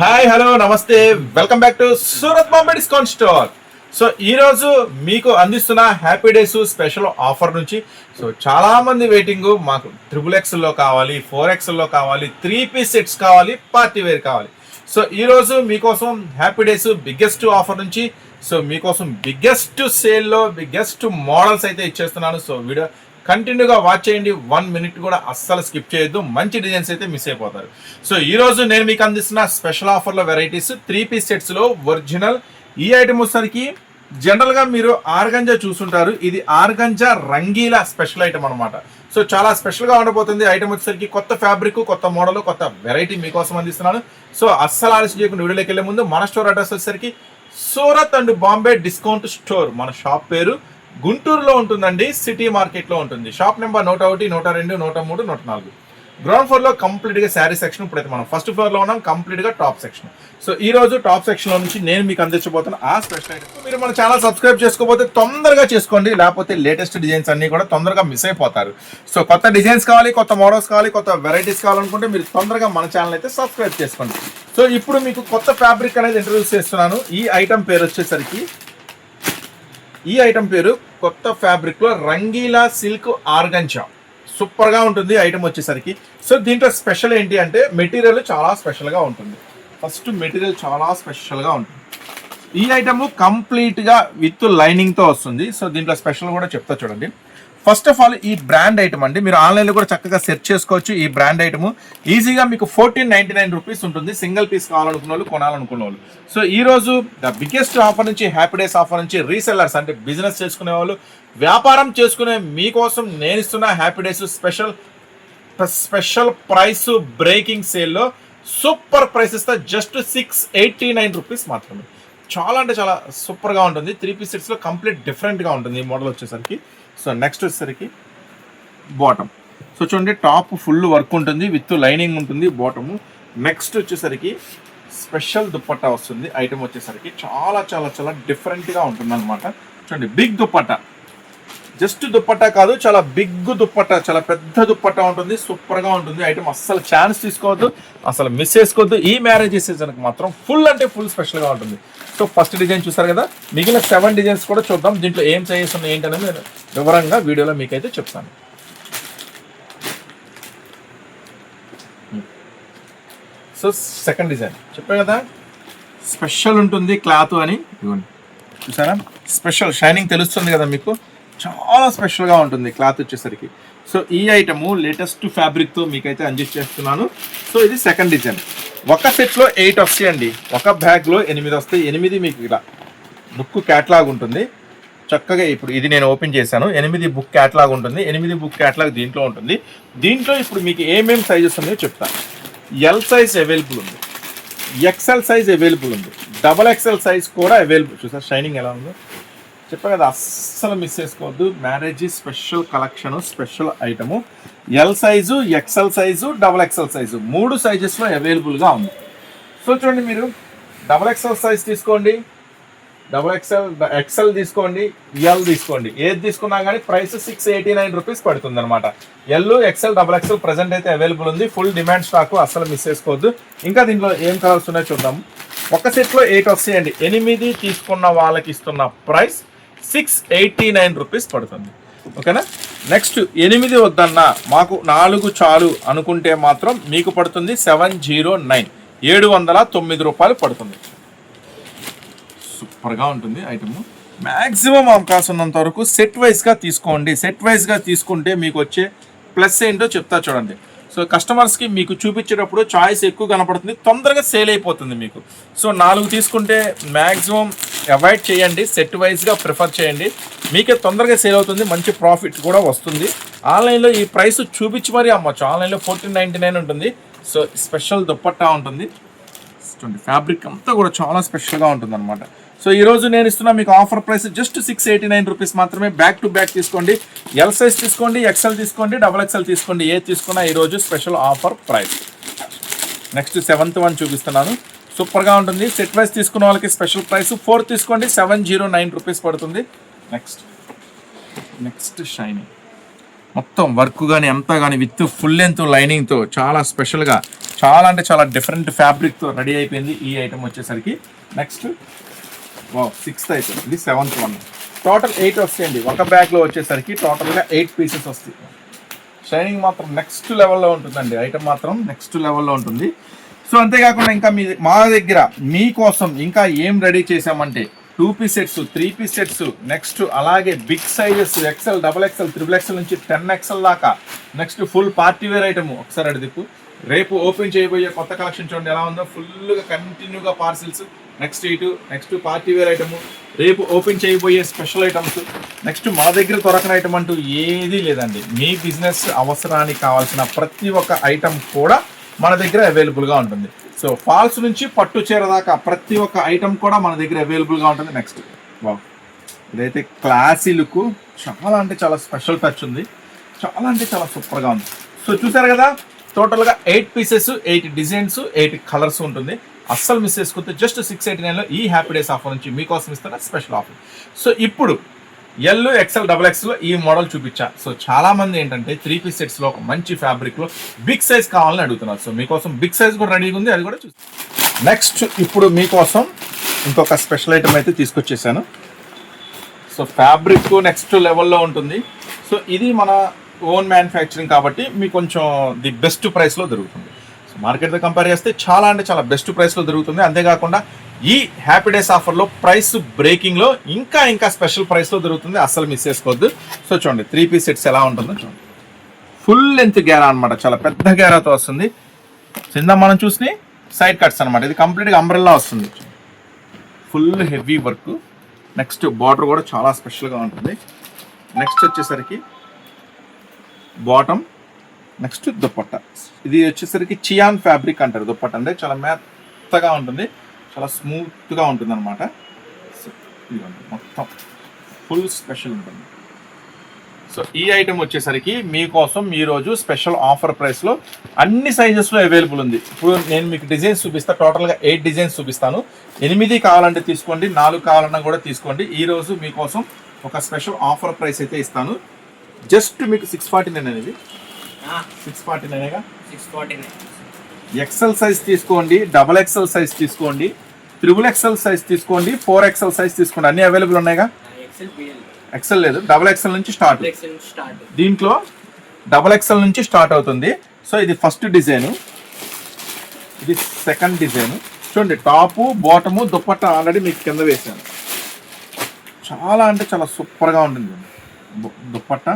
Hi hello నమస్తే. Welcome back to Surat Bombay discount store so ఈ రోజు మీకు అందిస్తున్న హ్యాపీ డేస్ స్పెషల్ ఆఫర్ నుంచి సో చాలా మంది వెయిటింగ్ మాకు ట్రిపుల్ ఎక్స్లో కావాలి ఫోర్ ఎక్స్ల్లో కావాలి త్రీ పీస్ సెట్స్ కావాలి పార్టీ వేర్ కావాలి. సో ఈ రోజు మీకోసం హ్యాపీ డేస్ బిగ్గెస్ట్ ఆఫర్ నుంచి సో మీకోసం బిగ్గెస్ట్ సేల్లో బిగ్గెస్ట్ మోడల్స్ అయితే ఇచ్చేస్తున్నాను. సో వీడియో కంటిన్యూగా వాచ్ చేయండి. వన్ మినిట్ కూడా అస్సలు స్కిప్ చేయొద్దు. మంచి డిజైన్స్ అయితే మిస్ అయిపోతారు. సో ఈ రోజు నేను మీకు అందిస్తున్న స్పెషల్ ఆఫర్లో వెరైటీస్ త్రీ పీస్ సెట్స్లో ఒరిజినల్ ఈ ఐటమ్ వచ్చేసరికి జనరల్గా మీరు ఆర్గంజా చూసుంటారు. ఇది ఆర్గంజా రంగీల స్పెషల్ ఐటమ్ అనమాట సో చాలా స్పెషల్గా ఉండబోతుంది. ఐటమ్ వచ్చేసరికి కొత్త ఫ్యాబ్రిక్ కొత్త మోడల్ కొత్త వెరైటీ మీకోసం అందిస్తున్నాను. సో అస్సలు ఆలస్యం చేయకుండా వీడియోలోకి వెళ్ళే ముందు మన స్టోర్ అడ్రస్ వచ్చేసరికి Surat and Bombay discount store మన షాప్ పేరు గుంటూరులో ఉంటుందండి సిటీ మార్కెట్లో ఉంటుంది. షాప్ నెంబర్ నూట ఒకటి నూట రెండు నూట మూడు నూట నాలుగు. గ్రౌండ్ ఫ్లోర్లో కంప్లీట్గా శారీ సెక్షన్ ఇప్పుడైతే మనం ఫస్ట్ ఫ్లోర్లో ఉన్నాం కంప్లీట్గా టాప్ సెక్షన్. సో ఈ రోజు టాప్ సెక్షన్లో నుంచి నేను మీకు అందించబోతున్న ఆ స్పెషల్ ఐటమ్ మీరు మన ఛానల్ సబ్స్క్రైబ్ చేసుకోకపోతే తొందరగా చేసుకోండి లేకపోతే లేటెస్ట్ డిజైన్స్ అన్నీ కూడా తొందరగా మిస్ అయిపోతారు. సో కొత్త డిజైన్స్ కావాలి కొత్త మోడల్స్ కావాలి కొత్త వెరైటీస్ కావాలనుకుంటే మీరు తొందరగా మన ఛానల్ అయితే సబ్స్క్రైబ్ చేసుకోండి. సో ఇప్పుడు మీకు కొత్త ఫ్యాబ్రిక్ అనేది ఇంట్రడ్యూస్ చేస్తున్నాను. ఈ ఐటమ్ పేరు వచ్చేసరికి ఈ ఐటమ్ పేరు కొత్త ఫ్యాబ్రిక్లో రంగీలా సిల్క్ ఆర్గంచా సూపర్గా ఉంటుంది ఐటమ్ వచ్చేసరికి. సో దీంట్లో స్పెషల్ ఏంటి అంటే మెటీరియల్ చాలా స్పెషల్గా ఉంటుంది. ఫస్ట్ మెటీరియల్ చాలా స్పెషల్గా ఉంటుంది. ఈ ఐటమ్ కంప్లీట్గా విత్ లైనింగ్తో వస్తుంది. సో దీంట్లో స్పెషల్ కూడా చెప్తా చూడండి. ఫస్ట్ ఆఫ్ ఆల్ ఈ బ్రాండ్ ఐటమ్ అండి. మీరు ఆన్లైన్లో కూడా చక్కగా సెర్చ్ చేసుకోవచ్చు ఈ బ్రాండ్ ఐటమ్ ఈజీగా మీకు ఫోర్టీన్ నైన్టీ నైన్ రూపీస్ ఉంటుంది. సింగిల్ పీస్ కావాలనుకున్న వాళ్ళు కొనాలనుకున్న వాళ్ళు. సో ఈరోజు ద బిగ్గెస్ట్ ఆఫర్ నుంచి హ్యాపీ డేస్ ఆఫర్ నుంచి రీసెల్లర్స్ అంటే బిజినెస్ చేసుకునే వాళ్ళు వ్యాపారం చేసుకునే మీకోసం నేను ఇస్తున్న happy days special special price breaking సేల్లో సూపర్ ప్రైస్ ఇస్తా. Just six eighty nine rupees మాత్రమే. చాలా అంటే చాలా సూపర్గా ఉంటుంది. త్రీ పీస్ సెట్స్లో కంప్లీట్ డిఫరెంట్గా ఉంటుంది ఈ మోడల్ వచ్చేసరికి. సో నెక్స్ట్ వచ్చేసరికి బాటమ్ సో చూడండి టాప్ ఫుల్ వర్క్ ఉంటుంది విత్ లైనింగ్ ఉంటుంది బాటము నెక్స్ట్ వచ్చేసరికి స్పెషల్ దుప్పట్టా వస్తుంది. ఐటమ్ వచ్చేసరికి చాలా చాలా చాలా డిఫరెంట్గా ఉంటుంది అనమాట చూడండి బిగ్ దుప్పట్టా. జస్ట్ దుప్పట్టా కాదు చాలా బిగ్ దుప్పట్టా చాలా పెద్ద దుప్పట్టా ఉంటుంది సూపర్గా ఉంటుంది. ఐటమ్ అస్సలు ఛాన్స్ తీసుకోవద్దు అసలు మిస్ చేసుకోవద్దు. ఈ మ్యారేజ్ సీజన్కి మాత్రం ఫుల్ అంటే ఫుల్ స్పెషల్గా ఉంటుంది. సో ఫస్ట్ డిజైన్ చూసారు కదా మిగిలిన సెవెన్ డిజైన్స్ కూడా చూద్దాం. దీంట్లో ఏం సైజెస్ ఉన్నాయి ఏంటనేది నేను వివరంగా వీడియోలో మీకైతే చెప్తాను. సో సెకండ్ డిజైన్ చెప్పాను కదా స్పెషల్ ఉంటుంది క్లాత్ అని. ఇవ్వండి చూసారా? స్పెషల్ షైనింగ్ తెలుస్తుంది కదా మీకు. చాలా స్పెషల్గా ఉంటుంది క్లాత్ వచ్చేసరికి. సో ఈ ఐటము లేటెస్ట్ ఫ్యాబ్రిక్తో మీకైతే అంజెస్ట్ చేస్తున్నాను. సో ఇది సెకండ్ డిజైన్ ఒక సెట్లో ఎయిట్ వస్తాయండి ఒక బ్యాగ్లో ఎనిమిది వస్తాయి. ఎనిమిది మీకు ఇలా బుక్ క్యాట్లాగ్ ఉంటుంది. చక్కగా ఇప్పుడు ఇది నేను ఓపెన్ చేశాను. ఎనిమిది బుక్ క్యాట్లాగ్ ఉంటుంది. ఎనిమిది బుక్ క్యాట్లాగ్ దీంట్లో ఉంటుంది. దీంట్లో ఇప్పుడు మీకు ఏమేమి సైజెస్ ఉన్నాయో చెప్తాను ఎల్ సైజ్ అవైలబుల్ ఉంది. ఎక్సెల్ సైజ్ అవైలబుల్ ఉంది. డబల్ ఎక్సెల్ సైజ్ కూడా అవైలబుల్ చూసారు? షైనింగ్ ఎలా ఉందో? చెప్పా కదా అస్సలు మిస్ చేసుకోవద్దు. Marriage special collection special item L size XL size double XL size మూడు సైజెస్లో అవైలబుల్గా ఉంది. సో చూడండి మీరు. డబల్ ఎక్సెల్ సైజ్ తీసుకోండి. డబల్ ఎక్సెల్ ఎక్సెల్ తీసుకోండి. ఎల్ తీసుకోండి. ఏది తీసుకున్నా కానీ price six eighty nine rupees పడుతుంది అనమాట L XL double XL present అయితే అవైలబుల్ ఉంది. ఫుల్ డిమాండ్ స్టాక్ అస్సలు మిస్ చేసుకోవద్దు. ఇంకా దీంట్లో ఏం కలర్స్ ఉన్నాయో చూద్దాం. ఒక సెట్లో ఎయిట్ వస్తాయండి. ఎనిమిది తీసుకున్న వాళ్ళకి ఇస్తున్న price six eighty nine rupees పడుతుంది ఓకేనా నెక్స్ట్ ఎనిమిది వద్దన్న మాకు నాలుగు చాలు అనుకుంటే మాత్రం మీకు పడుతుంది సెవెన్ జీరో నైన్ ఏడు వందల తొమ్మిది రూపాయలు పడుతుంది. సూపర్గా ఉంటుంది ఐటమ్ మ్యాక్సిమం అవకాశం ఉన్నంత వరకు సెట్ వైజ్గా తీసుకోండి. సెట్ వైజ్గా తీసుకుంటే మీకు వచ్చే ప్లస్ ఏంటో చెప్తా చూడండి. సో కస్టమర్స్కి మీకు చూపించేటప్పుడు చాయిస్ ఎక్కువ కనపడుతుంది తొందరగా సేల్ అయిపోతుంది మీకు. సో నాలుగు తీసుకుంటే మ్యాక్సిమం అవాయిడ్ చేయండి సెట్ వైజ్గా ప్రిఫర్ చేయండి. మీకే తొందరగా సేల్ అవుతుంది మంచి ప్రాఫిట్ కూడా వస్తుంది. ఆన్లైన్లో ఈ ప్రైస్ చూపించి మరీ అమ్మచ్చు. ఆన్లైన్లో ఫోర్టీన్ నైంటీ నైన్ ఉంటుంది. సో స్పెషల్ దుప్పట్టా ఉంటుంది. ఫ్యాబ్రిక్ అంతా కూడా చాలా స్పెషల్గా ఉంటుంది అనమాట సో ఈ రోజు నేను ఇస్తున్న మీకు offer price just six eighty nine rupees మాత్రమే బ్యాక్ టు బ్యాక్ తీసుకోండి. ఎల్ సైజ్ తీసుకోండి ఎక్సెల్ తీసుకోండి డబల్ ఎక్సెల్ తీసుకోండి. ఏ తీసుకున్నా ఈరోజు special offer price next seventh one చూపిస్తున్నాను. సూపర్గా ఉంటుంది. సెట్ వైజ్ తీసుకున్న వాళ్ళకి స్పెషల్ ప్రైస్ ఫోర్ తీసుకోండి. సెవెన్ జీరో నైన్ రూపీస్ పడుతుంది. నెక్స్ట్ నెక్స్ట్ షైనింగ్ మొత్తం వర్క్ కానీ అంతా కానీ విత్ ఫుల్ లెంత్ లైనింగ్తో చాలా స్పెషల్గా చాలా అంటే చాలా డిఫరెంట్ ఫ్యాబ్రిక్తో రెడీ అయిపోయింది ఈ ఐటమ్ వచ్చేసరికి. నెక్స్ట్ సిక్స్త్ అయితే. ఇది సెవెంత్ వన్ టోటల్ ఎయిట్ వస్తాయండి. ఒక బ్యాగ్లో వచ్చేసరికి టోటల్గా ఎయిట్ పీసెస్ వస్తాయి. షైనింగ్ మాత్రం నెక్స్ట్ లెవెల్లో ఉంటుందండి. ఐటమ్ మాత్రం నెక్స్ట్ లెవెల్లో ఉంటుంది. సో అంతేకాకుండా ఇంకా మీ మా దగ్గర మీకోసం ఇంకా ఏం రెడీ చేసామంటే two piece sets three piece sets next అలాగే big sizes XL double XL triple XL నుంచి టెన్ ఎక్సెల్ దాకా next full party wear item ఒకసారి అడిదిప్పు రేపు ఓపెన్ చేయబోయే కొత్త కలెక్షన్ చూడండి ఎలా ఉందో. ఫుల్గా కంటిన్యూగా పార్సిల్స్ నెక్స్ట్ ఇటు నెక్స్ట్ పార్టీ వేర్ ఐటము రేపు ఓపెన్ చేయబోయే స్పెషల్ ఐటమ్స్ నెక్స్ట్ మా దగ్గర దొరకని ఐటమ్ అంటూ ఏదీ లేదండి. మీ బిజినెస్ అవసరానికి కావాల్సిన ప్రతి ఒక్క ఐటమ్ కూడా మన దగ్గర అవైలబుల్గా ఉంటుంది. సో ఫాల్స్ నుంచి పట్టు చీర దాకా ప్రతి ఒక్క ఐటమ్ కూడా మన దగ్గర అవైలబుల్గా ఉంటుంది. నెక్స్ట్ వావ్ ఇదైతే క్లాసీ లుక్ చాలా అంటే చాలా స్పెషల్ టచ్ ఉంది. చాలా అంటే చాలా సూపర్గా ఉంది. సో చూసారు కదా? టోటల్గా eight pieces eight designs eight colours ఉంటుంది. అస్సలు మిస్ చేసుకుంటే జస్ట్ సిక్స్ ఎయిటీ నైన్లో ఈ హ్యాపీ డేస్ ఆఫర్ నుంచి మీకోసం ఇస్తున్న స్పెషల్ ఆఫర్ సో ఇప్పుడు ఎల్ ఎక్సెల్ డబల్ ఎక్స్లో ఈ మోడల్ చూపించా. సో చాలా మంది ఏంటంటే త్రీ పీస్ సెట్స్లో ఒక మంచి ఫ్యాబ్రిక్లో బిగ్ సైజ్ కావాలని అడుగుతున్నారు. సో మీకోసం బిగ్ సైజ్ కూడా రెడీగా ఉంది అది కూడా చూస్తాం నెక్స్ట్ ఇప్పుడు మీకోసం ఇంకొక స్పెషల్ ఐటమ్ అయితే తీసుకొచ్చేసాను. సో ఫ్యాబ్రిక్ నెక్స్ట్ లెవెల్లో ఉంటుంది. సో ఇది మన ఓన్ మ్యానుఫ్యాక్చరింగ్ కాబట్టి మీకు కొంచెం ది బెస్ట్ ప్రైస్లో దొరుకుతుంది. మార్కెట్తో కంపేర్ చేస్తే చాలా అంటే చాలా బెస్ట్ ప్రైస్లో దొరుకుతుంది. అంతేకాకుండా ఈ హ్యాపీ డేస్ ఆఫర్లో ప్రైస్ బ్రేకింగ్లో ఇంకా ఇంకా స్పెషల్ ప్రైస్లో దొరుకుతుంది. అస్సలు మిస్ చేసుకోవద్దు. సో చూడండి త్రీ పీస్ సెట్స్ ఎలా ఉంటుందో చూడండి. ఫుల్ లెంత్ గేరా అనమాట చాలా పెద్ద గేరాతో వస్తుంది. కింద మనం చూసి సైడ్ కట్స్ అనమాట ఇది కంప్లీట్గా అంబ్రెల్లా వస్తుంది. Full heavy work. Next border కూడా చాలా స్పెషల్గా ఉంటుంది. నెక్స్ట్ వచ్చేసరికి బాటమ్. నెక్స్ట్ దుప్పట్ట. ఇది వచ్చేసరికి చియాన్ ఫ్యాబ్రిక్ అంటారు. దుప్పట్ట అంటే చాలా మెత్తగా ఉంటుంది. చాలా స్మూత్గా ఉంటుంది అనమాట మొత్తం ఫుల్ స్పెషల్ ఉంటుంది. సో ఈ ఐటెం వచ్చేసరికి మీకోసం ఈరోజు స్పెషల్ ఆఫర్ ప్రైస్లో అన్ని సైజెస్లో అవైలబుల్ ఉంది. ఇప్పుడు నేను మీకు డిజైన్స్ చూపిస్తా. టోటల్గా ఎయిట్ డిజైన్స్ చూపిస్తాను. ఎనిమిది కావాలంటే తీసుకోండి నాలుగు కావాలన్నా కూడా తీసుకోండి. ఈరోజు మీకోసం ఒక స్పెషల్ ఆఫర్ ప్రైస్ అయితే ఇస్తాను. జస్ట్ మీకు సిక్స్ ఫార్టీ నైన్ అనేది. Six forty నైన్గా six forty nine XL size తీసుకోండి డబల్ ఎక్సెల్ సైజ్ తీసుకోండి త్రిబుల్ ఎక్సెల్ సైజ్ తీసుకోండి ఫోర్ ఎక్సెల్ సైజ్ తీసుకోండి. అన్ని అవైలబుల్ ఉన్నాయిగా? ఎక్సెల్ లేదు. డబల్ ఎక్సెల్ నుంచి స్టార్ట్ దీంట్లో డబల్ ఎక్సెల్ నుంచి స్టార్ట్ అవుతుంది. సో ఇది ఫస్ట్ డిజైన్ ఇది సెకండ్ డిజైన్ చూడండి టాపు బాటము దుప్పట్ట ఆల్రెడీ మీకు కింద వేసాను చాలా అంటే చాలా సూపర్గా ఉంటుంది. దుప్పట్ట.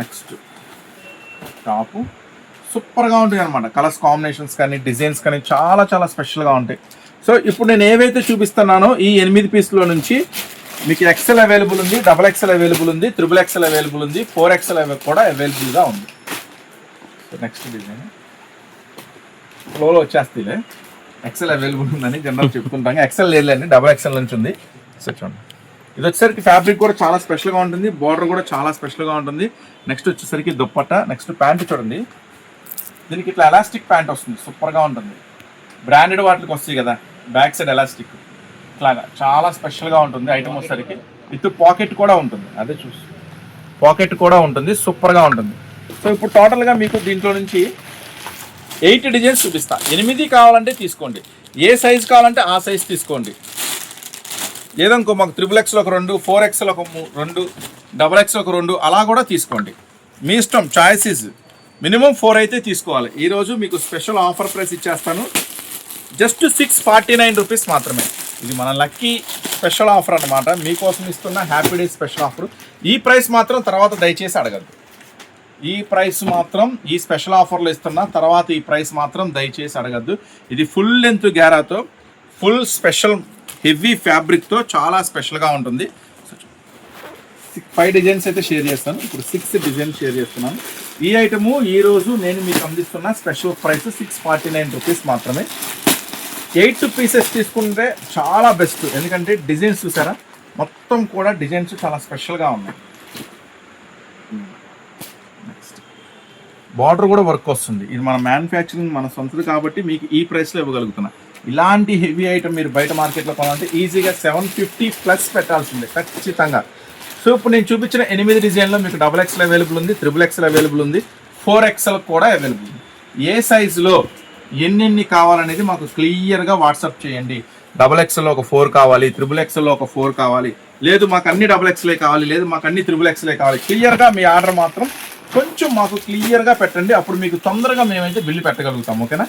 Next top. సూపర్గా ఉంటాయి అనమాట కలర్స్ కాంబినేషన్స్ కానీ డిజైన్స్ కానీ చాలా చాలా స్పెషల్గా ఉంటాయి. సో ఇప్పుడు నేను ఏవైతే చూపిస్తున్నానో ఈ ఎనిమిది పీస్లో నుంచి మీకు ఎక్సెల్ అవైలబుల్ ఉంది డబల్ ఎక్సెల్ అవైలబుల్ ఉంది త్రిబుల్ ఎక్సెల్ అవైలబుల్ ఉంది ఫోర్ ఎక్సెల్ కూడా అవైలబుల్గా ఉంది. సో నెక్స్ట్ డిజైన్ ఫ్లోలో వచ్చేస్తాయిలే ఎక్సెల్ అవైలబుల్ ఉందని జనరల్ చెప్పుకుంటాం. ఎక్సెల్ లేదులేండి డబల్ ఎక్సెల్ నుంచి ఉంది. సో చూడండి. ఇది వచ్చేసరికి ఫ్యాబ్రిక్ కూడా చాలా స్పెషల్గా ఉంటుంది. బార్డర్ కూడా చాలా స్పెషల్గా ఉంటుంది. నెక్స్ట్ వచ్చేసరికి దుప్పట్ట. నెక్స్ట్ ప్యాంట్ చూడండి. దీనికి ఇట్లా ఎలాస్టిక్ ప్యాంట్ వస్తుంది. సూపర్గా ఉంటుంది. బ్రాండెడ్ వాటికి వస్తాయి కదా. బ్యాక్ సైడ్ ఎలాస్టిక్ ఇట్లాగా చాలా స్పెషల్గా ఉంటుంది ఐటమ్ వచ్చేసరికి. విత్ పాకెట్ కూడా ఉంటుంది. అదే చూసి. పాకెట్ కూడా ఉంటుంది. సూపర్గా ఉంటుంది. సో ఇప్పుడు టోటల్గా మీకు దీంట్లో నుంచి ఎయిట్ డిజైన్స్ చూపిస్తా. ఎనిమిది కావాలంటే తీసుకోండి. ఏ సైజ్ కావాలంటే ఆ సైజ్ తీసుకోండి. లేదనుకో మాకు త్రిబుల్ ఎక్స్లో ఒక రెండు ఫోర్ ఎక్స్లో ఒక రెండు డబల్ ఎక్స్లో ఒక రెండు అలా కూడా తీసుకోండి. మీ ఇష్టం చాయిసెస్ మినిమం ఫోర్ అయితే తీసుకోవాలి. ఈరోజు మీకు స్పెషల్ ఆఫర్ ప్రైస్ ఇచ్చేస్తాను. Just six forty nine rupees మాత్రమే. ఇది మన లక్కీ స్పెషల్ ఆఫర్ అన్నమాట. మీకోసం ఇస్తున్న హ్యాపీ డే స్పెషల్ ఆఫర్ ఈ ప్రైస్ మాత్రం తర్వాత దయచేసి అడగద్దు. ఈ ప్రైస్ మాత్రం ఈ స్పెషల్ ఆఫర్లు ఇస్తున్న తర్వాత ఈ ప్రైస్ మాత్రం దయచేసి అడగద్దు. ఇది ఫుల్ లెంత్ గ్యారాతో ఫుల్ స్పెషల్ హెవీ ఫ్యాబ్రిక్తో చాలా స్పెషల్గా ఉంటుంది. ఫైవ్ డిజైన్స్ అయితే షేర్ చేస్తాను. ఇప్పుడు సిక్స్ డిజైన్ షేర్ చేస్తున్నాను. ఈ ఐటము ఈ రోజు నేను మీకు అందిస్తున్న special price six forty nine rupees మాత్రమే. ఎయిట్ పీసెస్ తీసుకుంటే చాలా బెస్ట్. ఎందుకంటే డిజైన్స్ చూసారా? మొత్తం కూడా డిజైన్స్ చాలా స్పెషల్గా ఉన్నాయి. బార్డర్ కూడా వర్క్ వస్తుంది. ఇది మన మ్యానుఫ్యాక్చరింగ్ మన సొంతది కాబట్టి మీకు ఈ ప్రైస్లో ఇవ్వగలుగుతున్నా. ఇలాంటి హెవీ ఐటమ్ మీరు బయట మార్కెట్లో కొనాలంటే ఈజీగా సెవెన్ ఫిఫ్టీ ప్లస్ పెట్టాల్సిందే ఖచ్చితంగా. సో ఇప్పుడు నేను చూపించిన ఎనిమిది డిజైన్లో మీకు డబుల్ ఎక్స్ఎల్ అవైలబుల్ ఉంది త్రిబుల్ ఎక్స్ఎల్ అవైలబుల్ ఉంది ఫోర్ ఎక్స్ఎల్ కూడా అవైలబుల్ ఉంది. ఏ సైజులో ఎన్నెన్ని కావాలనేది మాకు క్లియర్గా వాట్సాప్ చేయండి. డబల్ ఎక్స్ఎల్లో ఒక ఫోర్ కావాలి త్రిబుల్ ఎక్స్ఎల్లో ఒక ఫోర్ కావాలి. లేదు మాకు అన్ని డబుల్ ఎక్స్లే కావాలి లేదు మాకు అన్ని త్రిబుల్ ఎక్స్లే కావాలి. క్లియర్గా మీ ఆర్డర్ మాత్రం కొంచెం మాకు క్లియర్గా పెట్టండి అప్పుడు మీకు తొందరగా మేమైతే బిల్లు పెట్టగలుగుతాం ఓకేనా?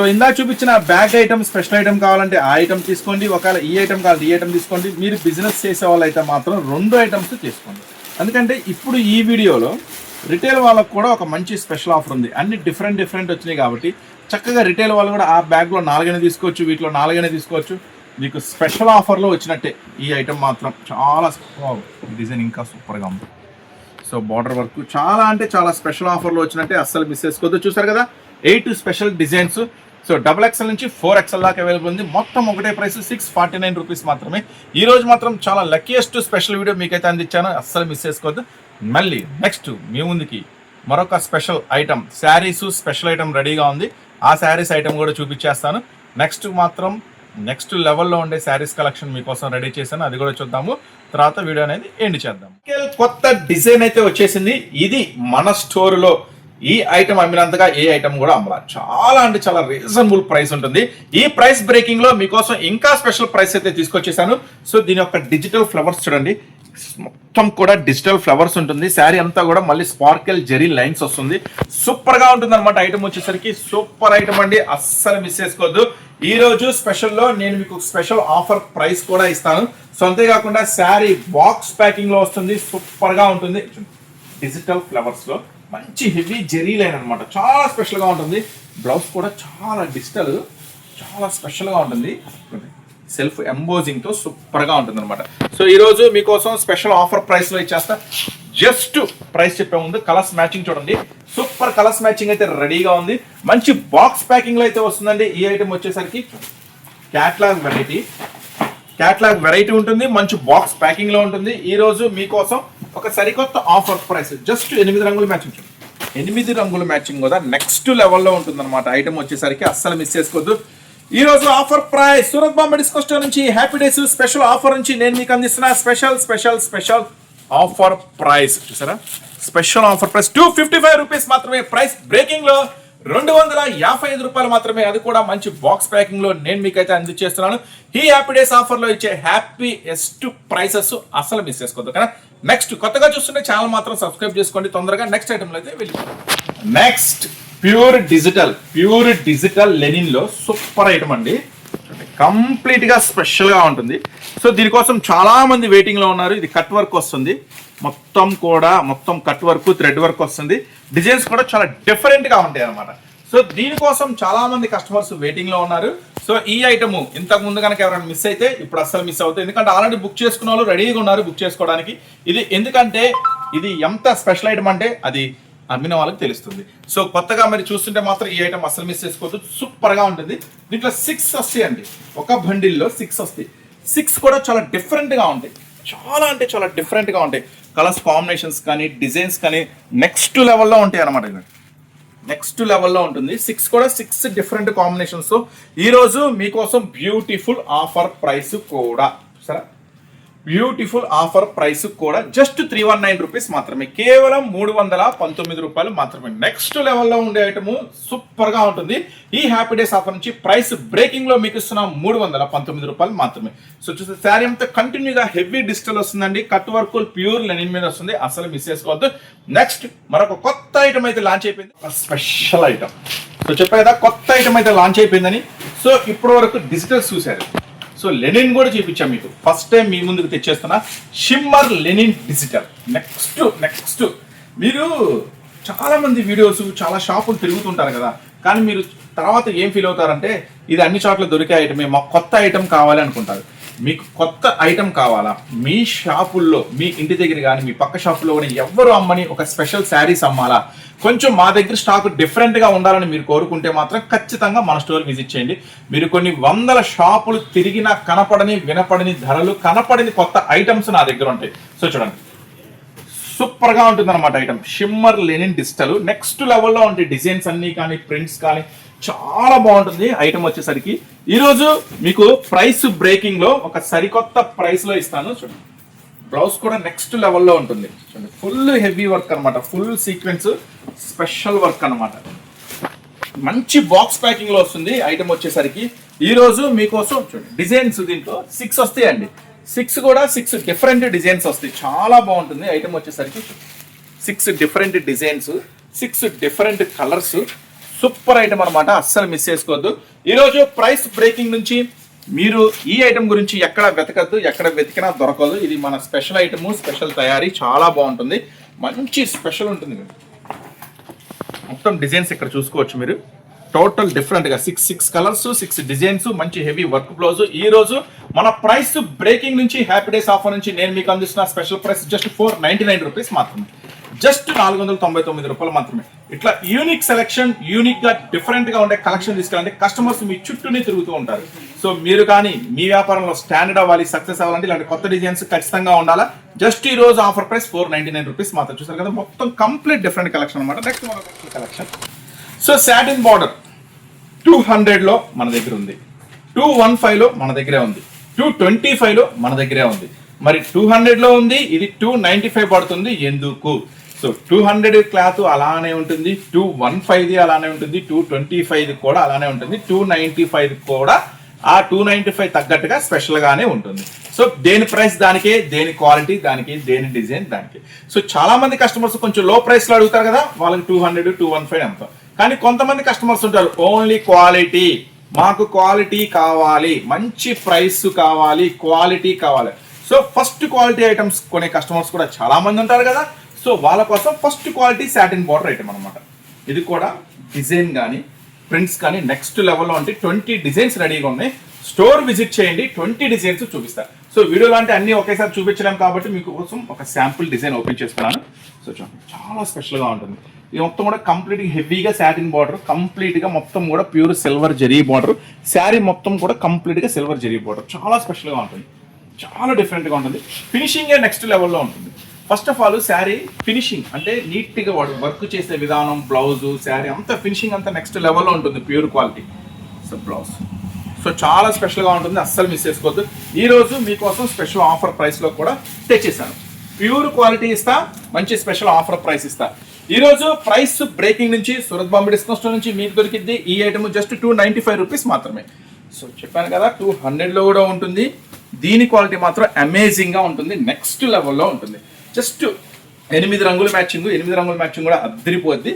సో ఇందాక చూపించిన బ్యాగ్ ఐటమ్ స్పెషల్ ఐటమ్ కావాలంటే ఆ ఐటమ్ తీసుకోండి ఒకవేళ ఈ ఐటమ్ కావాలి ఈ ఐటమ్ తీసుకోండి. మీరు బిజినెస్ చేసే వాళ్ళైతే మాత్రం రెండు ఐటమ్స్ తీసుకోండి. ఎందుకంటే ఇప్పుడు ఈ వీడియోలో రిటైల్ వాళ్ళకు కూడా ఒక మంచి స్పెషల్ ఆఫర్ ఉంది. అన్ని డిఫరెంట్ డిఫరెంట్ వచ్చినాయి కాబట్టి చక్కగా రిటైల్ వాళ్ళు కూడా ఆ బ్యాగ్లో నాలుగైనా తీసుకోవచ్చు వీటిలో నాలుగైనా తీసుకోవచ్చు. మీకు స్పెషల్ ఆఫర్లో వచ్చినట్టే ఈ ఐటమ్ మాత్రం. చాలా డిజైన్ ఇంకా సూపర్గా ఉంది. సో బార్డర్ వర్క్ చాలా అంటే చాలా స్పెషల్ ఆఫర్లో వచ్చినట్టే అస్సలు మిస్ చేసుకోవద్దు. చూసారు కదా? Eight special designs so double XL నుంచి ఫోర్ ఎక్స్ఎల్ దాకా అవైలబుల్ ఉంది. మొత్తం ఒకటే price six forty nine rupees మాత్రమే. ఈ రోజు మాత్రం చాలా లక్కీయెస్ట్ స్పెషల్ వీడియో మీకైతే అందించాను. అస్సలు మిస్ చేసుకోవద్దు. మళ్ళీ నెక్స్ట్ మీ ముందుకి మరొక special item saris special item రెడీగా ఉంది. ఆ శారీస్ ఐటమ్ కూడా చూపించేస్తాను. నెక్స్ట్ మాత్రం నెక్స్ట్ లెవెల్లో ఉండే శారీస్ కలెక్షన్ మీకోసం రెడీ చేశాను. అది కూడా చూద్దాము. తర్వాత వీడియో అనేది ఎండ్ చేద్దాం. కొత్త డిజైన్ అయితే వచ్చేసింది. ఇది మన స్టోర్లో ఈ ఐటమ్ అమ్మినంతగా ఏ ఐటమ్ కూడా అమ్మలా చాలా అంటే చాలా రీజనబుల్ ప్రైస్ ఉంటుంది. ఈ ప్రైస్ బ్రేకింగ్లో మీకోసం ఇంకా స్పెషల్ ప్రైస్ అయితే తీసుకొచ్చేసాను. సో దీని యొక్క డిజిటల్ ఫ్లవర్స్ చూడండి. మొత్తం కూడా డిజిటల్ ఫ్లవర్స్ ఉంటుంది. శారీ అంతా కూడా మళ్ళీ స్పార్కెల్ జెరీ లైన్స్ వస్తుంది. సూపర్గా ఉంటుంది అనమాట ఐటమ్ వచ్చేసరికి. సూపర్ ఐటమ్ అండి. అస్సలు మిస్ చేసుకోవద్దు. ఈ రోజు స్పెషల్లో నేను మీకు స్పెషల్ ఆఫర్ ప్రైస్ కూడా ఇస్తాను. సో అంతేకాకుండా శారీ బాక్స్ ప్యాకింగ్లో వస్తుంది. సూపర్గా ఉంటుంది. డిజిటల్ ఫ్లవర్స్లో. మంచి హెవీ జెరీ లైన్ అనమాట చాలా స్పెషల్గా ఉంటుంది. బ్లౌజ్ కూడా చాలా డిజిటల్ చాలా స్పెషల్గా ఉంటుంది. సెల్ఫ్ ఎంబోజింగ్తో సూపర్గా ఉంటుంది అనమాట సో ఈరోజు మీకోసం స్పెషల్ ఆఫర్ ప్రైస్లో ఇచ్చేస్తా. జస్ట్ ప్రైస్ చెప్పే ముందు కలర్స్ మ్యాచింగ్ చూడండి. సూపర్ కలర్స్ మ్యాచింగ్ అయితే రెడీగా ఉంది. మంచి బాక్స్ ప్యాకింగ్లో అయితే వస్తుందండి. ఈ ఐటమ్ వచ్చేసరికి క్యాట్లాగ్ వెరైటీ. క్యాట్లాగ్ వెరైటీ ఉంటుంది మంచి బాక్స్ ప్యాకింగ్లో ఉంటుంది. ఈ రోజు మీకోసం ఒక సరికొత్త ఆఫర్ ప్రైస్ జస్ట్ ఎనిమిది రంగుల మ్యాచింగ్ ఎనిమిది రంగుల మ్యాచింగ్ కూడా నెక్స్ట్ లెవెల్లో ఉంటుంది అనమాట ఐటమ్ వచ్చేసరికి అస్సలు మిస్ చేసుకోవద్దు ఈ రోజు offer price Surat Bombay disco store నుంచి హ్యాపీ డేస్ స్పెషల్ ఆఫర్ నుంచి నేను మీకు అందిస్తున్న special special special offer price చూసారా? Special offer price two fifty five rupees మాత్రమే. ప్రైస్ బ్రేకింగ్లో రెండు వందల యాభై ఐదు రూపాయలు మాత్రమే. అది కూడా మంచి బాక్స్ ప్యాకింగ్లో నేను మీకైతే అందిచేస్తున్నాను. ఈ హ్యాపీ డేస్ ఆఫర్లో ఇచ్చే హ్యాపీ ఎస్ట్ ప్రైసెస్ అసలు మిస్ చేసుకోవద్దు కదా నెక్స్ట్ కొత్తగా చూస్తుంటే ఛానల్ మాత్రం సబ్స్క్రైబ్ చేసుకోండి తొందరగా. నెక్స్ట్ ఐటమ్ అయితే వెళ్ళి next pure digital pure digital లెనిన్లో super item అండి. కంప్లీట్గా స్పెషల్గా ఉంటుంది. సో దీనికోసం చాలామంది వెయిటింగ్లో ఉన్నారు. ఇది కట్ వర్క్ వస్తుంది. మొత్తం కూడా మొత్తం కట్ వర్క్ థ్రెడ్ వర్క్ వస్తుంది. డిజైన్స్ కూడా చాలా డిఫరెంట్గా ఉంటాయి అన్నమాట. సో దీనికోసం చాలామంది కస్టమర్స్ వెయిటింగ్లో ఉన్నారు. సో ఈ ఐటమ్ ఇంతకు ముందు కనుక ఎవరైనా మిస్ అయితే ఇప్పుడు అస్సలు మిస్ అవుతుంది ఎందుకంటే ఆల్రెడీ బుక్ చేసుకున్న వాళ్ళు రెడీగా ఉన్నారు బుక్ చేసుకోవడానికి. ఇది ఎందుకంటే ఇది ఎంత స్పెషల్ ఐటమ్ అంటే అది అమ్మిన వాళ్ళకి తెలుస్తుంది. సో కొత్తగా మరి చూస్తుంటే మాత్రం ఈ ఐటమ్ అసలు మిస్ చేసుకోవద్దు. సూపర్గా ఉంటుంది. దీంట్లో సిక్స్ వస్తాయి అండి. ఒక బండిల్లో సిక్స్ వస్తాయి. సిక్స్ కూడా చాలా డిఫరెంట్గా ఉంటాయి. చాలా అంటే చాలా డిఫరెంట్గా ఉంటాయి. కలర్స్ కాంబినేషన్స్ కానీ డిజైన్స్ కానీ నెక్స్ట్ లెవెల్లో ఉంటాయి అనమాట నెక్స్ట్ లెవెల్లో ఉంటుంది. సిక్స్ కూడా సిక్స్ డిఫరెంట్ కాంబినేషన్స్ ఈరోజు మీకోసం బ్యూటిఫుల్ ఆఫర్ ప్రైస్ కూడా. సరే? బ్యూటిఫుల్ ఆఫర్ ప్రైస్ కూడా just three one nine rupees మాత్రమే. కేవలం మూడు వందల పంతొమ్మిది రూపాయలు మాత్రమే. నెక్స్ట్ లెవెల్లో ఉండే ఐటమ్ సూపర్గా ఉంటుంది. ఈ హ్యాపీ డేస్ ఆఫర్ నుంచి ప్రైస్ బ్రేకింగ్లో మీకు ఇస్తున్న మూడు వందల పంతొమ్మిది రూపాయలు మాత్రమే. సో చూస్తే శారీ అంతా కంటిన్యూగా హెవీ డిజిటల్ వస్తుందండి. కట్ వర్క్ ప్యూర్ లెనిన్ మీద వస్తుంది. అసలు మిస్ చేసుకోవద్దు. నెక్స్ట్ మరొక కొత్త ఐటమ్ అయితే లాంచ్ అయిపోయింది. స్పెషల్ ఐటమ్ సో చెప్పే కదా కొత్త ఐటమ్ అయితే లాంచ్ అయిపోయిందని. సో ఇప్పటి వరకు డిజిటల్ చూశారు. సో లెనిన్ కూడా చూపించాం మీకు. ఫస్ట్ టైం మీ ముందుకు తెచ్చేస్తున్నా shimmer linen digital. Next next మీరు చాలా మంది వీడియోస్ చాలా షాపులు తిరుగుతుంటారు కదా. కానీ మీరు తర్వాత ఏం ఫీల్ అవుతారంటే ఇది అన్ని చోట్ల దొరికే ఐటమే మాకు కొత్త ఐటమ్ కావాలి అనుకుంటారు. మీకు కొత్త ఐటమ్ కావాలా? మీ షాపుల్లో మీ ఇంటి దగ్గర కానీ మీ పక్క షాపుల్లో కానీ ఎవరు అమ్మని ఒక స్పెషల్ శారీస్ అమ్మాలా? కొంచెం మా దగ్గర స్టాక్ డిఫరెంట్గా ఉండాలని మీరు కోరుకుంటే మాత్రం ఖచ్చితంగా మన స్టోర్ విజిట్ చేయండి. మీరు కొన్ని వందల షాపులు తిరిగినా కనపడని వినపడని ధరలు కనపడని కొత్త ఐటమ్స్ నా దగ్గర ఉంటాయి. సో చూడండి. సూపర్గా ఉంటుంది అనమాట item shimmer linen digital next లెవెల్లో ఉంటాయి డిజైన్స్ అన్నీ కానీ ప్రింట్స్ కానీ చాలా బాగుంటుంది ఐటమ్ వచ్చేసరికి. ఈరోజు మీకు ప్రైస్ బ్రేకింగ్లో ఒక సరికొత్త ప్రైస్లో ఇస్తాను. చూడండి. బ్లౌజ్ కూడా నెక్స్ట్ లెవెల్లో ఉంటుంది. చూడండి. ఫుల్ హెవీ వర్క్ అనమాట ఫుల్ సీక్వెన్స్ స్పెషల్ వర్క్ అనమాట మంచి బాక్స్ ప్యాకింగ్లో వస్తుంది ఐటమ్ వచ్చేసరికి. ఈ రోజు మీకోసం చూడండి. డిజైన్స్ దీంట్లో సిక్స్ వస్తాయండి. సిక్స్ కూడా సిక్స్ డిఫరెంట్ డిజైన్స్ వస్తాయి. చాలా బాగుంటుంది ఐటమ్ వచ్చేసరికి. Six different designs six different colours super item అనమాట అస్సలు మిస్ చేసుకోవద్దు. ఈరోజు ప్రైస్ బ్రేకింగ్ నుంచి మీరు ఈ ఐటమ్ గురించి ఎక్కడ వెతకద్దు ఎక్కడ వెతికినా దొరకదు. ఇది మన స్పెషల్ ఐటమ్ స్పెషల్ తయారీ. చాలా బాగుంటుంది. మంచి స్పెషల్ ఉంటుంది మీరు మొత్తం డిజైన్స్ ఇక్కడ చూసుకోవచ్చు మీరు. టోటల్ డిఫరెంట్గా six six colours six designs మంచి హెవీ వర్క్ బ్లౌజ్ ఈ రోజు మన ప్రైస్ బ్రేకింగ్ నుంచి హ్యాపీ డేస్ ఆఫర్ నుంచి నేను మీకు అందిస్తున్న special price just four ninety nine rupees మాత్రమే. జస్ట్ నాలుగు వందల తొంభై తొమ్మిది రూపాయలు మాత్రమే. ఇట్లా యూనిక్ సెలెక్షన్ యూనిక్గా డిఫరెంట్గా ఉండే కలెక్షన్ తీసుకెళ్ళండి కస్టమర్స్ మీ చుట్టూనే తిరుగుతూ ఉంటారు. సో మీరు కానీ మీ వ్యాపారంలో స్టాండర్డ్ అవ్వాలి సక్సెస్ అవ్వాలంటే ఇలాంటి కొత్త డిజైన్స్ ఖచ్చితంగా ఉండాలా? జస్ట్ ఈ రోజు offer price four ninety nine rupees మాత్రం చూసారు కదా? మొత్తం కంప్లీట్ డిఫరెంట్ కలెక్షన్ అనమాట నెక్స్ట్ మన collection so satin border two హండ్రెడ్లో మన దగ్గర ఉంది. టూ వన్ ఫైవ్లో మన దగ్గరే ఉంది. టూ ట్వంటీ ఫైవ్లో మన దగ్గరే ఉంది. మరి టూ హండ్రెడ్లో ఉంది ఇది టూ నైంటీ ఫైవ్ పడుతుంది. ఎందుకు? సో టూ హండ్రెడ్ క్లాత్ అలానే ఉంటుంది టూ వన్ ఫైవ్ది అలానే ఉంటుంది టూ ట్వంటీ ఫైవ్ది కూడా అలానే ఉంటుంది టూ నైంటీ ఫైవ్ కూడా ఆ టూ నైంటీ ఫైవ్ తగ్గట్టుగా స్పెషల్గానే ఉంటుంది. సో దేని ప్రైస్ దానికే దేని క్వాలిటీ దానికి దేని డిజైన్ దానికి. సో చాలా మంది కస్టమర్స్ కొంచెం లో ప్రైస్లో అడుగుతారు కదా వాళ్ళకి two hundred two one five అమ్ముతాం కానీ కొంతమంది కస్టమర్స్ ఉంటారు ఓన్లీ క్వాలిటీ మాకు క్వాలిటీ కావాలి మంచి ప్రైస్ కావాలి క్వాలిటీ కావాలి. సో ఫస్ట్ క్వాలిటీ ఐటమ్స్ కొనే కస్టమర్స్ కూడా చాలా మంది ఉంటారు కదా సో వాళ్ళ కోసం first quality satin border item అనమాట ఇది కూడా డిజైన్ కానీ ప్రింట్స్ కానీ నెక్స్ట్ లెవెల్లో అంటే ట్వంటీ డిజైన్స్ రెడీగా ఉన్నాయి. స్టోర్ విజిట్ చేయండి ట్వంటీ డిజైన్స్ చూపిస్తా. సో వీడియోలో అంటే అన్ని ఒకేసారి చూపించలేం కాబట్టి మీకు కోసం ఒక శాంపుల్ డిజైన్ ఓపెన్ చేస్తున్నాను. సో చూడండి చాలా స్పెషల్గా ఉంటుంది. ఇది మొత్తం కూడా కంప్లీట్ హెవీగా శాటిన్ బార్డర్ కంప్లీట్గా మొత్తం కూడా pure silver zari border sari మొత్తం కూడా కంప్లీట్గా సిల్వర్ జరీ బార్డర్ చాలా స్పెషల్గా ఉంటుంది. చాలా డిఫరెంట్గా ఉంటుంది. ఫినిషింగే నెక్స్ట్ లెవెల్లో ఉంటుంది. First of all sari finishing అంటే నీట్గా వాడు వర్క్ చేసే విధానం బ్లౌజ్ శారీ అంతా ఫినిషింగ్ అంతా నెక్స్ట్ లెవెల్లో ఉంటుంది pure quality so blouse so చాలా స్పెషల్గా ఉంటుంది అస్సలు మిస్ చేసుకోవద్దు. ఈ రోజు మీకోసం స్పెషల్ ఆఫర్ ప్రైస్లో కూడా తెచ్చేసాను ప్యూర్ క్వాలిటీ ఇస్తా మంచి స్పెషల్ ఆఫర్ ప్రైస్ ఇస్తా. ఈ రోజు ప్రైస్ బ్రేకింగ్ నుంచి సూరత్ బాంబే డిస్కౌంట్ స్టోర్ నుంచి మీకు దొరికింది ఈ item just two ninety five rupees మాత్రమే. సో చెప్పాను కదా టూ హండ్రెడ్లో కూడా ఉంటుంది. దీని క్వాలిటీ మాత్రం అమేజింగ్గా ఉంటుంది నెక్స్ట్ లెవెల్లో ఉంటుంది. జస్ట్ ఎనిమిది రంగుల మ్యాచింగ్ ఎనిమిది రంగుల మ్యాచింగ్ కూడా అద్దరిపోద్ది.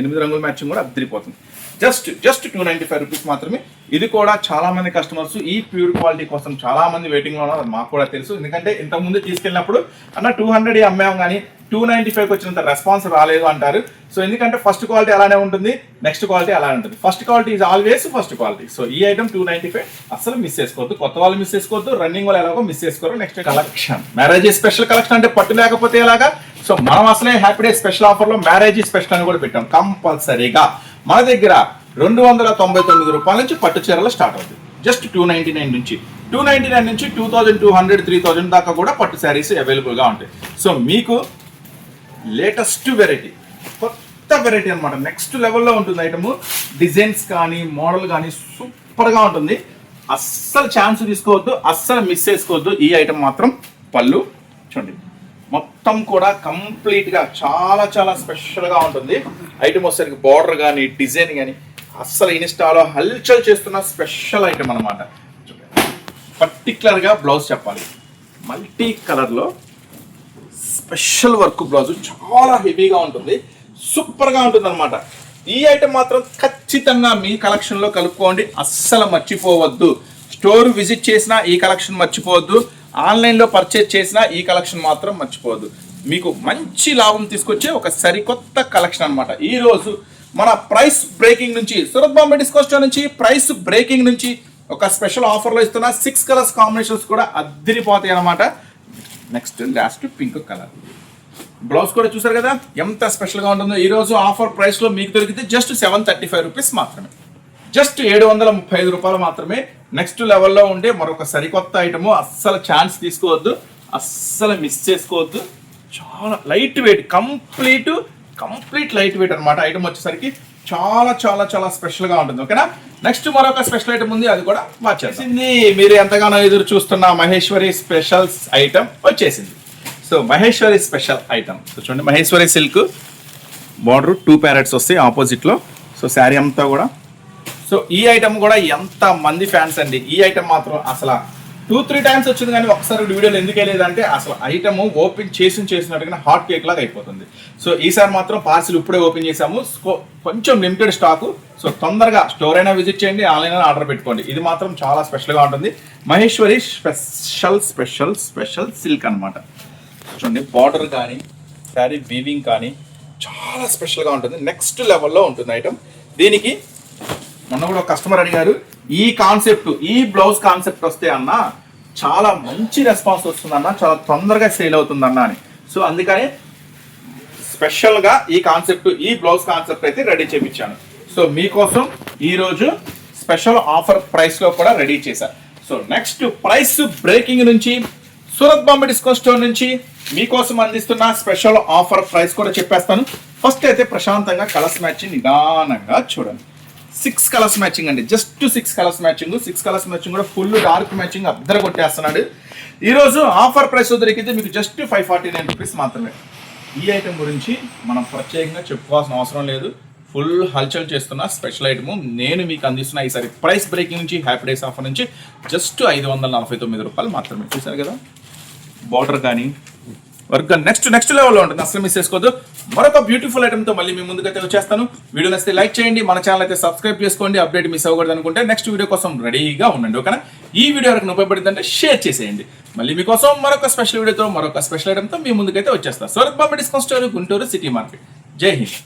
ఎనిమిది రంగుల మ్యాచింగ్ కూడా అద్దరిపోతుంది. Just just two ninety five rupees మాత్రమే ఇది కూడా చాలా మంది కస్టమర్స్ ఈ ప్యూర్ క్వాలిటీ కోసం చాలా మంది వెయిటింగ్లో ఉన్నారు అది మాకు కూడా తెలుసు. ఎందుకంటే ఇంతకుముందు తీసుకెళ్ళినప్పుడు అన్న టూ హండ్రెడ్ అమ్మాం కానీ టూ నైంటీ ఫైవ్కి వచ్చినంత రెస్పాన్స్ రాలేదు అంటారు. సో ఎందుకంటే ఫస్ట్ క్వాలిటీ అలానే ఉంటుంది నెక్స్ట్ క్వాలిటీ అలానే ఉంటుంది. First quality is always first quality so ఈ ఐటమ్ టూ నైంటీ ఫైవ్ అసలు మిస్ చేసుకోవద్దు. కొత్త వాళ్ళు మిస్ చేసుకోవద్దు రన్నింగ్ వాళ్ళు ఎలాగో మిస్ చేసుకోరు. Next collection marriage special collection అంటే పట్టు లేకపోతే ఎలాగా? సో మనం అసలే హ్యాపీ డే స్పెషల్ ఆఫర్లో మ్యారేజ్ స్పెషల్ అని కూడా పెట్టాం. కంపల్సరీగా మన దగ్గర రెండు వందల తొంభై తొమ్మిది రూపాయల నుంచి పట్టు చీరలు స్టార్ట్ అవుతుంది జస్ట్ టూ నైన్టీ నైన్ నుంచి. టూ నైన్టీ నైన్ నుంచి two thousand two hundred three thousand దాకా కూడా పట్టు శారీస్ అవైలబుల్గా ఉంటాయి. సో మీకు లేటెస్ట్ వెరైటీ కొత్త వెరైటీ అనమాట నెక్స్ట్ లెవెల్లో ఉంటుంది ఐటమ్ డిజైన్స్ కానీ మోడల్ కానీ సూపర్గా ఉంటుంది. అస్సలు ఛాన్స్ తీసుకోవద్దు అస్సలు మిస్ చేసుకోవద్దు. ఈ ఐటమ్ మాత్రం పళ్ళు చూడండి. మొత్తం కూడా కంప్లీట్గా చాలా చాలా స్పెషల్గా ఉంటుంది. ఐటమ్ వచ్చేసరికి బార్డర్ కానీ డిజైన్ కానీ అస్సలు ఇన్స్టాలో హల్చల్ చేస్తున్న స్పెషల్ ఐటమ్ అనమాట పర్టిక్యులర్గా బ్లౌజ్ చెప్పాలి. మల్టీ కలర్లో స్పెషల్ వర్క్ బ్లౌజ్ చాలా హెవీగా ఉంటుంది. సూపర్గా ఉంటుంది అనమాట ఈ ఐటమ్ మాత్రం ఖచ్చితంగా మీ కలెక్షన్లో కలుపుకోండి. అస్సలు మర్చిపోవద్దు. స్టోర్ విజిట్ చేసినా ఈ కలెక్షన్ మర్చిపోవద్దు. ఆన్లైన్లో పర్చేజ్ చేసినా ఈ కలెక్షన్ మాత్రం మర్చిపోవద్దు. మీకు మంచి లాభం తీసుకొచ్చే ఒక సరికొత్త కలెక్షన్ అనమాట ఈ రోజు మన ప్రైస్ బ్రేకింగ్ నుంచి సూరత్ బాంబే డిస్కౌంట్ స్టోర్ నుంచి ప్రైస్ బ్రేకింగ్ నుంచి ఒక స్పెషల్ ఆఫర్లో ఇస్తున్న సిక్స్ కలర్స్ కాంబినేషన్స్ కూడా అద్దరిపోతాయి అన్నమాట. Next last pink colour blouse కూడా చూసారు కదా? ఎంత స్పెషల్గా ఉంటుందో. ఈరోజు ఆఫర్ ప్రైస్లో మీకు దొరికితే just seven thirty five rupees మాత్రమే. జస్ట్ ఏడు వందల ముప్పై ఐదు రూపాయలు మాత్రమే. నెక్స్ట్ లెవెల్లో ఉండే మరొక సరికొత్త ఐటము అస్సలు ఛాన్స్ తీసుకోవద్దు. అస్సలు మిస్ చేసుకోవద్దు. చాలా light weight complete complete light weight అనమాట ఐటమ్ వచ్చేసరికి చాలా చాలా చాలా స్పెషల్గా ఉంటుంది. ఓకేనా? నెక్స్ట్ మరొక స్పెషల్ ఐటమ్ ఉంది. అది కూడా వచ్చేసింది. మీరు ఎంతగానో ఎదురు చూస్తున్న మహేశ్వరి స్పెషల్స్ ఐటమ్ వచ్చేసింది. So Maheshwari special item so చూడండి. Maheshwari silk border two parrots వస్తాయి ఆపోజిట్లో సో శారీ అంతా కూడా. సో ఈ ఐటమ్ కూడా ఎంత మంది ఫ్యాన్స్ అండి. ఈ ఐటమ్ మాత్రం అసలు టూ త్రీ టైమ్స్ వచ్చింది కానీ ఒకసారి వీడియోలో ఎందుకు వెళ్ళేదంటే అసలు ఐటమ్ ఓపెన్ చేసి చేసినట్టుగా హాట్ కేక్ లాగా అయిపోతుంది. సో ఈసారి మాత్రం పార్సిల్ ఇప్పుడే ఓపెన్ చేసాము కొంచెం లిమిటెడ్ స్టాకు సో తొందరగా స్టోర్ అయినా విజిట్ చేయండి ఆన్లైన్ అయినా ఆర్డర్ పెట్టుకోండి. ఇది మాత్రం చాలా స్పెషల్గా ఉంటుంది. Maheshwari special special special silk అన్నమాట. చూడండి బార్డర్ కానీ శారీ వీవింగ్ కానీ చాలా స్పెషల్గా ఉంటుంది. నెక్స్ట్ లెవెల్లో ఉంటుంది ఐటమ్ దీనికి మొన్న కూడా కస్టమర్ అడిగారు ఈ కాన్సెప్ట్ ఈ బ్లౌజ్ కాన్సెప్ట్ వస్తే అన్న చాలా మంచి రెస్పాన్స్ వస్తుందన్న చాలా తొందరగా సేల్ అవుతుందన్న అని. సో అందుకని స్పెషల్గా ఈ కాన్సెప్ట్ ఈ బ్లౌజ్ కాన్సెప్ట్ అయితే రెడీ చేయించాను సో మీకోసం ఈరోజు స్పెషల్ ఆఫర్ ప్రైస్లో కూడా రెడీ చేశాను సో నెక్స్ట్ ప్రైస్ బ్రేకింగ్ నుంచి సూరత్ బాంబే డిస్కౌంట్ స్టోర్ నుంచి మీకోసం అందిస్తున్న స్పెషల్ ఆఫర్ ప్రైస్ కూడా చెప్పేస్తాను. ఫస్ట్ అయితే ప్రశాంతంగా కలర్స్ మ్యాచ్ నిదానంగా చూడండి. సిక్స్ కలర్స్ మ్యాచింగ్ అండి. Just six colours matching. Six colours matching కూడా ఫుల్ డార్క్ మ్యాచింగ్ అద్దర కొట్టేస్తున్నాడు. ఈ రోజు ఆఫర్ ప్రైస్ దొరికితే మీకు just five forty nine rupees మాత్రమే. ఈ ఐటెం గురించి మనం ప్రత్యేకంగా చెప్పుకోవాల్సిన అవసరం లేదు. ఫుల్ హల్చల్ చేస్తున్న స్పెషల్ ఐటమ్ నేను మీకు అందిస్తున్న ఈసారి ప్రైస్ బ్రేకింగ్ నుంచి హ్యాపీ డేస్ ఆఫర్ నుంచి జస్ట్ ఐదు వందల నలభై తొమ్మిది రూపాయలు మాత్రమే. చూసారు కదా? బార్డర్ కానీ వర్క్ నెక్స్ట్ నెక్స్ట్ లెవెల్లో ఉంటుంది. అసలు మిస్ చేసుకోవద్దు. మరొక బ్యూటిఫుల్ ఐటమ్తో మళ్ళీ మీ ముందుకైతే వచ్చేస్తాను. వీడియో నచ్చితే లైక్ చేయండి. మన ఛానల్ అయితే సబ్స్క్రైబ్ చేసుకోండి. అప్డేట్ మిస్ అవ్వకూడదు అనుకుంటే నెక్స్ట్ వీడియో కోసం రెడీగా ఉండండి ఓకేనా? ఈ వీడియో వరకు ఉపయోగపడిందంటే షేర్ చేసేయండి. మళ్ళీ మీకోసం మరొక స్పెషల్ వీడియోతో మరొక స్పెషల్ ఐటమ్తో మీ ముందుకైతే వచ్చేస్తాను Surat Bombay discount store Guntur city market Jai Hind.